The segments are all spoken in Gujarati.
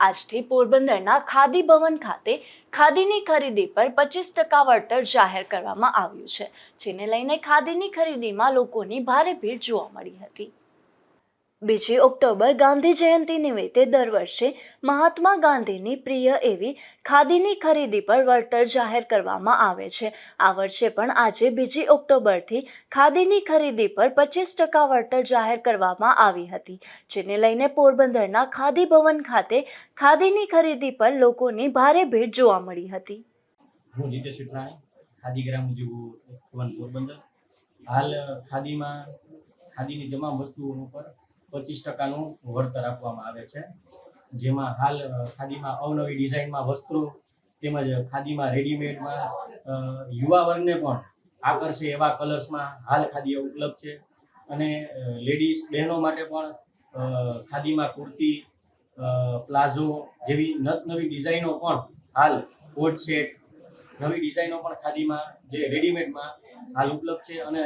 આજથી પોરબંદરના ખાદી ભવન ખાતે ખાદીની ખરીદી પર પચીસ ટકા વળતર જાહેર કરવામાં આવ્યું છે, જેને લઈને ખાદીની ખરીદીમાં લોકોની ભારે ભીડ જોવા મળી હતી. બીજી ઓક્ટોબર ગાંધી જયંતિ નિમિત્તે દર વર્ષે મહાત્મા ગાંધીની પ્રિય એવી ખાદીની ખરીદી પર વળતર જાહેર કરવામાં આવે છે. આ વર્ષે પણ આજે બીજી ઓક્ટોબરથી ખાદીની ખરીદી પર પચીસ ટકા વળતર જાહેર કરવામાં આવી હતી, જેને લઈને પોરબંદરના ખાદી ભવન ખાતે ખાદીની ખરીદી પર લોકોની ભારે ભીડ જોવા મળી હતી. ખાદીની તમામ વસ્તુઓ ઉપર પચીસ ટકાનું વળતર આપવામાં આવે છે. જેમાં હાલ ખાદીમાં અવનવી ડિઝાઇનમાં વસ્ત્રો તેમજ ખાદીમાં રેડીમેડમાં યુવા વર્ગને પણ આકર્ષે એવા કલર્સમાં હાલ ખાદી ઉપલબ્ધ છે. અને લેડીઝ બહેનો માટે પણ ખાદીમાં કુર્તી પ્લાઝો જેવી નવી ડિઝાઇનો પણ હાલ કોટ સેટ, નવી ડિઝાઇનો પણ ખાદીમાં જે રેડીમેડમાં હાલ ઉપલબ્ધ છે. અને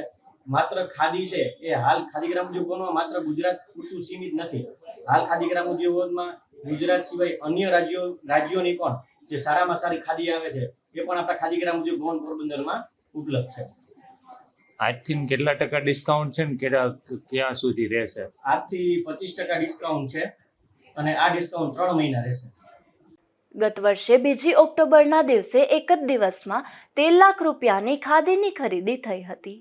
માત્ર ખાદી છે એ હાલ ખાદી ગ્રામ ઉદ્યોગોમાં માત્ર ગુજરાત પૂરતું સીમિત નથી. હાલ ખાદી ગ્રામ ઉદ્યોગોમાં ગુજરાત સિવાય અન્ય રાજ્યો રાજ્યોની પણ જે સારામાં સારી ખાદી આવે છે એ પણ આપણા ખાદી ગ્રામ ઉદ્યોગ ભવન પોરબંદરમાં ઉપલબ્ધ છે. આજથી કેટલા ટકા ડિસ્કાઉન્ટ છે ને કેટલા ક્યાં સુધી રહેશે? આજથી પચીસ ટકા ડિસ્કાઉન્ટ છે અને આ ડિસ્કાઉન્ટ ત્રણ મહિના રહેશે. ગત વર્ષે બીજી ઓક્ટોબરના દિવસે એક જ દિવસમાં તેર લાખ રૂપિયાની ખાદીની ખરીદી થઈ હતી.